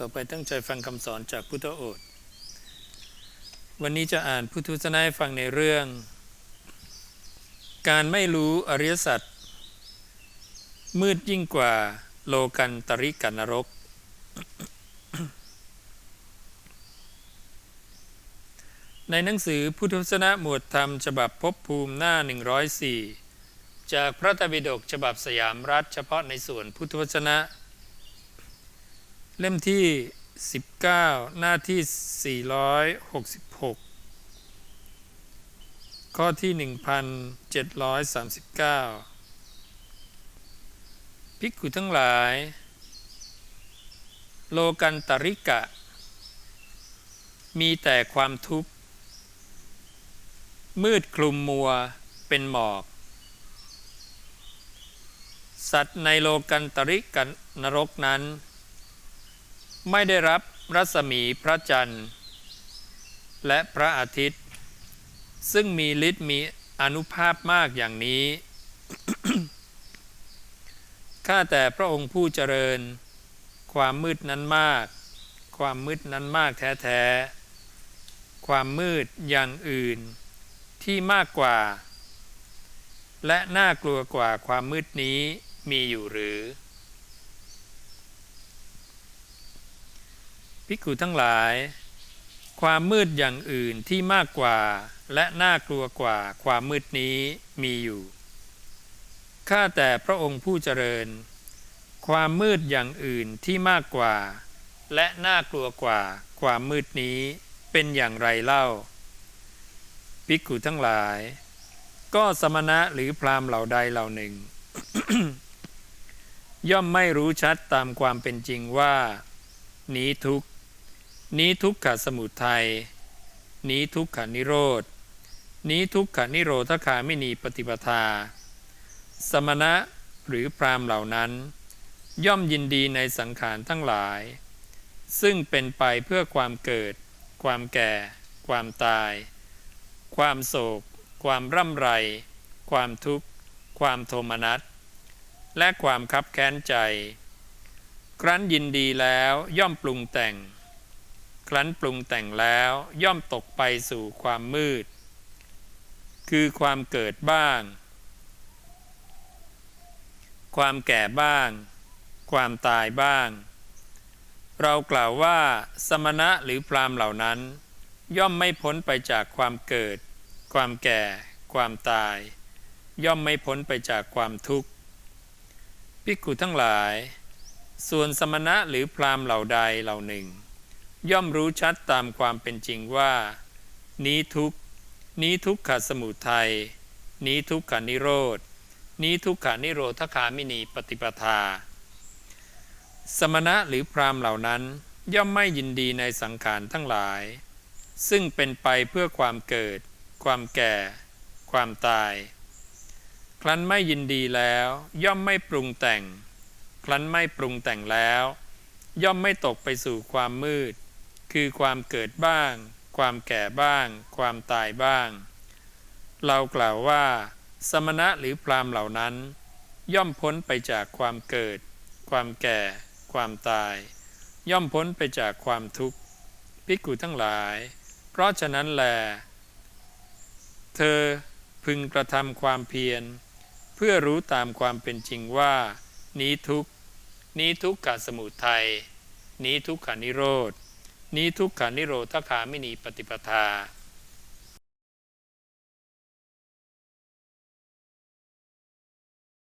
ต่อไปตั้งใจฟังคำสอนจากพุทธโอษฐ์วันนี้จะอ่านพุทธวจนะให้ฟังในเรื่อง การไม่รู้อริยสัจมืดยิ่งกว่าโลกันตริกันนรก ในหนังสือพุทธวจนะหมวดธรรมฉบับภพภูมิหน้า 104 จากพระตบิดกฉบับสยามรัฐเฉพาะในส่วนพุทธวจนะ เล่มที่ 19 หน้าที่ 466 ข้อที่ 1739 ภิกขุทั้งหลาย โลกันตริกะ มีแต่ความทุกข์ มืดคลุมมัวเป็นหมอก สัตว์ในโลกันตริกันนรกนั้น ไม่ได้รับรัศมีพระจันทร์ และพระอาทิตย์ ซึ่งมีฤทธิ์มีอนุภาพมากอย่างนี้ ข้าแต่พระองค์ผู้เจริญ ความมืดนั้นมาก ความมืดนั้นมากแท้ๆ ความมืดอย่างอื่นที่มากกว่า และน่ากลัวกว่าความมืดนี้มีอยู่หรือ ภิกขุทั้งหลาย ความมืดอย่างอื่นที่มากกว่าและน่ากลัวกว่าความมืดนี้มีอยู่ ข้าแต่พระองค์ผู้เจริญ ความมืดอย่างอื่นที่มากกว่า และน่ากลัวกว่าความมืดนี้เป็นอย่างไรเล่า ภิกขุทั้งหลาย ก็สมณะหรือพรามเหล่าใดเหล่าหนึ่ง ย่อมไม่รู้ชัดตามความเป็นจริงว่า นี้ทุกข์ นี้ทุกขสมุทัย นี้ทุกขนิโรธ นี้ทุกขนิโรธคาไม่นีปฏิปทา สมณะหรือพรามเหล่านั้น ย่อมยินดีในสังขารทั้งหลาย ซึ่งเป็นไปเพื่อความเกิด ความแก่ ความตาย ความโศก ความร่ำไร ความทุกข์ ความโทมนัส และความคับแค้นใจ ครั้นยินดีแล้วย่อมปรุงแต่ง ครั้นปรุงแต่งแล้วย่อมตกไปสู่ความมืด คือความเกิดบ้าง ความแก่บ้าง ความตายบ้าง เรากล่าวว่าสมณะหรือพรามเหล่านั้น ย่อมไม่พ้นไปจากความเกิด ความแก่ ความตาย ย่อมไม่พ้นไปจากความทุกข์ภิกขุทั้งหลาย ส่วนสมณะหรือพรามเหล่าใดเหล่าหนึ่ง ย่อมรู้ชัดตามความเป็นจริงว่า นี้ทุกนี้ทุกขสมุทัยนี้ทุกขานิโรธนี้ทุกขานิโรธคามินีปฏิปทา สมณะหรือพรามเหล่านั้นย่อมไม่ยินดีในสังขารทั้งหลาย ซึ่งเป็นไปเพื่อความเกิด ความแก่ ความตาย ครั้นไม่ยินดีแล้วย่อมไม่ปรุงแต่ง ครั้นไม่ปรุงแต่งแล้ว ย่อมไม่ตกไปสู่ความมืด คือความเกิดบ้าง ความแก่บ้าง ความตายบ้าง เรากล่าวว่า สมณะหรือพรามเหล่านั้น ย่อมพ้นไปจากความเกิด ความแก่ ความตาย ย่อมพ้นไปจากความทุกข์ภิกขุทั้งหลาย เพราะฉะนั้นแล เธอพึงกระทำความเพียร เพื่อรู้ตามความเป็นจริงว่า นี้ทุกข์นี้ทุกขสมุทัยนี้ทุกขานิโรธ นี้ทุกขานิโรธคามินีปฏิปทา